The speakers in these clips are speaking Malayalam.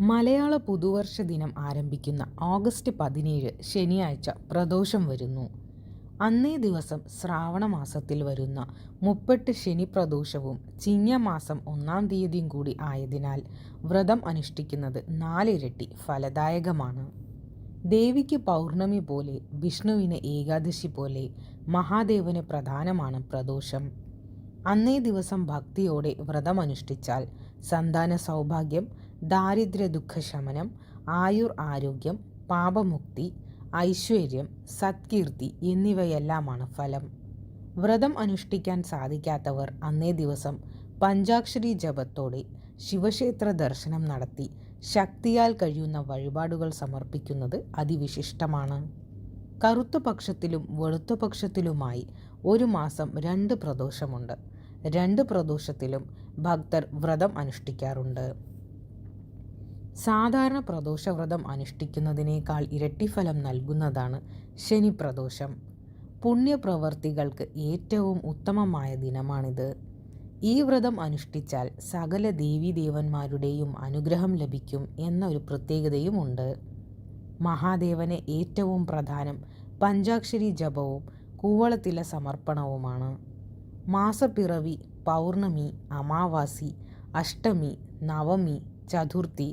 മലയാള പുതുവർഷ ദിനം ആരംഭിക്കുന്ന ഓഗസ്റ്റ് പതിനേഴ് ശനിയാഴ്ച പ്രദോഷം വരുന്നു. അന്നേ ദിവസം ശ്രാവണ മാസത്തിൽ വരുന്ന മുപ്പെട്ട് ശനി പ്രദോഷവും ചിങ്ങമാസം ഒന്നാം തീയതിയും കൂടി ആയതിനാൽ വ്രതം അനുഷ്ഠിക്കുന്നത് നാലിരട്ടി ഫലദായകമാണ്. ദേവിക്ക് പൗർണമി പോലെ വിഷ്ണുവിന് ഏകാദശി പോലെ മഹാദേവന് പ്രധാനമാണ് പ്രദോഷം. അന്നേ ദിവസം ഭക്തിയോടെ വ്രതമനുഷ്ഠിച്ചാൽ സന്താന സൗഭാഗ്യം ദാരിദ്ര്യ ദുഃഖശമനം ആയുർ ആരോഗ്യം പാപമുക്തി ഐശ്വര്യം സത്കീർത്തി എന്നിവയെല്ലാമാണ് ഫലം. വ്രതം അനുഷ്ഠിക്കാൻ സാധിക്കാത്തവർ അന്നേ ദിവസം പഞ്ചാക്ഷരി ജപത്തോടെ ശിവക്ഷേത്ര ദർശനം നടത്തി ശക്തിയാൽ കഴിയുന്ന വഴിപാടുകൾ സമർപ്പിക്കുന്നത് അതിവിശിഷ്ടമാണ്. കറുത്ത പക്ഷത്തിലും വെളുത്ത പക്ഷത്തിലുമായി ഒരു മാസം രണ്ട് പ്രദോഷമുണ്ട്. രണ്ട് പ്രദോഷത്തിലും ഭക്തർ വ്രതം അനുഷ്ഠിക്കാറുണ്ട്. സാധാരണ പ്രദോഷവ്രതം അനുഷ്ഠിക്കുന്നതിനേക്കാൾ ഇരട്ടിഫലം നൽകുന്നതാണ് ശനി പ്രദോഷം പുണ്യപ്രവർത്തികൾക്ക് ഏറ്റവും ഉത്തമമായ ദിനമാണിത്. ഈ വ്രതം അനുഷ്ഠിച്ചാൽ സകല ദേവീദേവന്മാരുടെയും അനുഗ്രഹം ലഭിക്കും എന്ന ഒരു പ്രത്യേകതയുമുണ്ട്. മഹാദേവന് ഏറ്റവും പ്രധാനം പഞ്ചാക്ഷരി ജപവും കൂവളത്തില സമർപ്പണവുമാണ്. മാസപ്പിറവി പൗർണമി അമാവാസി അഷ്ടമി നവമി ചതുർത്ഥി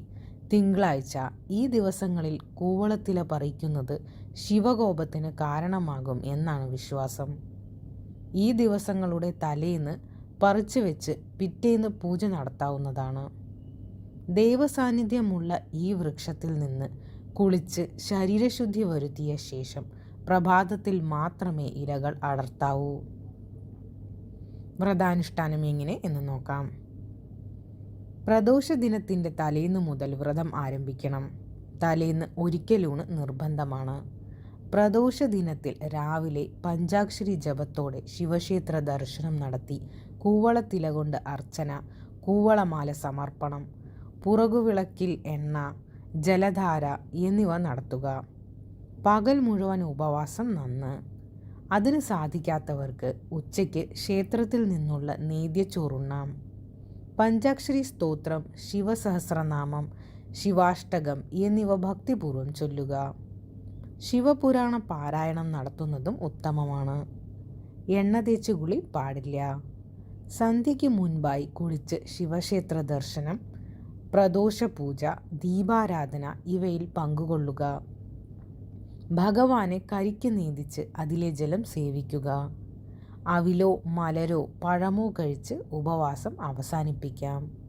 തിങ്കളാഴ്ച ഈ ദിവസങ്ങളിൽ കൂവളത്തില പറിക്കുന്നത് ശിവകോപത്തിന് കാരണമാകും എന്നാണ് വിശ്വാസം. ഈ ദിവസങ്ങളുടെ തലേന്ന് പറിച്ചു വെച്ച് പിറ്റേന്ന് പൂജ നടത്താവുന്നതാണ്. ദൈവസാന്നിധ്യമുള്ള ഈ വൃക്ഷത്തിൽ നിന്ന് കുളിച്ച് ശരീരശുദ്ധി വരുത്തിയ ശേഷം പ്രഭാതത്തിൽ മാത്രമേ ഇലകൾ അടർത്താവൂ. വ്രതാനുഷ്ഠാനം എങ്ങനെ എന്ന് നോക്കാം. പ്രദോഷ ദിനത്തിന്റെ തലേന്ന് മുതൽ വ്രതം ആരംഭിക്കണം. തലേന്ന് ഒരിക്കലൂണ് നിർബന്ധമാണ്. പ്രദോഷ ദിനത്തിൽ രാവിലെ പഞ്ചാക്ഷരി ജപത്തോടെ ശിവക്ഷേത്ര ദർശനം നടത്തി കൂവളത്തില കൊണ്ട് അർച്ചന കൂവളമാല സമർപ്പണം പുറകുവിളക്കിൽ എണ്ണ ജലധാര എന്നിവ നടത്തുക. പകൽ മുഴുവൻ ഉപവാസം നന്ന്. അതിന് സാധിക്കാത്തവർക്ക് ഉച്ചയ്ക്ക് ക്ഷേത്രത്തിൽ നിന്നുള്ള നേദ്യച്ചോറുണ്ണാം. പഞ്ചാക്ഷരി സ്തോത്രം ശിവസഹസ്രനാമം ശിവാഷ്ടകം എന്നിവ ഭക്തിപൂർവം ചൊല്ലുക. ശിവപുരാണ പാരായണം നടത്തുന്നതും ഉത്തമമാണ്. എണ്ണ തേച്ച് കുളി പാടില്ല. സന്ധ്യയ്ക്ക് മുൻപായി കുളിച്ച് ശിവക്ഷേത്ര ദർശനം പ്രദോഷ പൂജ ദീപാരാധന ഇവയിൽ പങ്കുകൊള്ളുക. ഭഗവാനെ കരിക്ക് നീന്തിച്ച് അതിലെ ജലം സേവിക്കുക. അവിലോ മലരോ പഴമോ കഴിച്ച് ഉപവാസം അവസാനിപ്പിക്കാം.